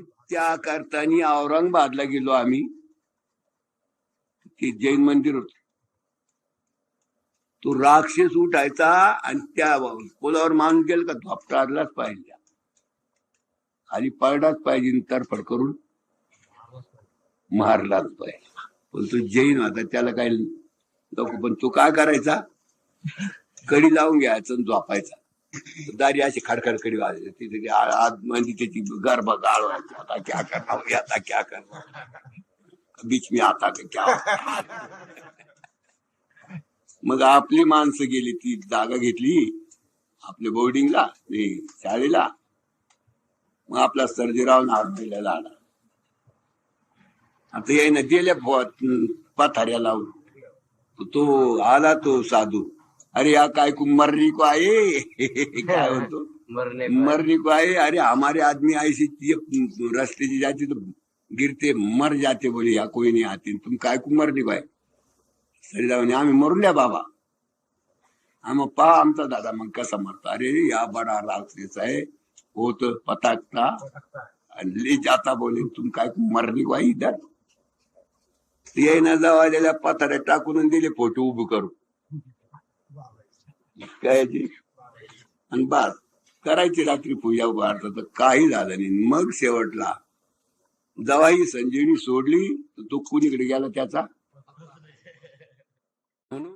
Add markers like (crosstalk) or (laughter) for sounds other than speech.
त्या करताना औरंगाबादला गेलो आम्ही. ते जैन मंदिर होत. तो राक्षस उठायचा आणि त्या पुलावर माणूस गेल का धोपटारलाच पाहिजे. खाली पडलाच पाहिजे तरफड करून मारलाच पाहिजे. पण तो जैन होता त्याला काही नको. पण तो काय करायचा? कडी लावून घ्यायचा आणि झोपायचा. दारी अशी खडखडकडी वाजली. तिथे ते म्हणजे त्याची गर्भ गाळवायची आता क्या करणार? आता क्या करणार? बीच मी आता क्या? मग आपली माणसं गेली ती जागा घेतली. आपल्या बोर्डिंगला शाळेला. मग आपला सर्जेराव नागपूरला आला आता यायनं गेल्या पथाऱ्याला लावून. तो आला तो साधू. अरे या काय को को आहे? (laughs) काय होतो मरने मरने को आए अरे हमारे आदमी ऐसी ये रास्ते से जाते तो गिरते मर जाते बोले या कोई नहीं आते। तुम काय को मरने को आहे? सरितावाने आम्ही मरूल्या बाबा। आम्ही पहा आमचा दादा मग कसा मरतो. अरे या बडा राक्षस आहे. होत पताकता. आणि ले जाता बोले तुम काय को मरने को आहे इधर? ये न जावालेल्या पथाऱ्या टाकून दिले फोटो उभे करू. काय आणि बस करायची रात्री पूजा उभारत तर काही झालं नाही. मग शेवटला जवाही संजीवनी सोडली तर तो कुणीकडे गेला त्याचा?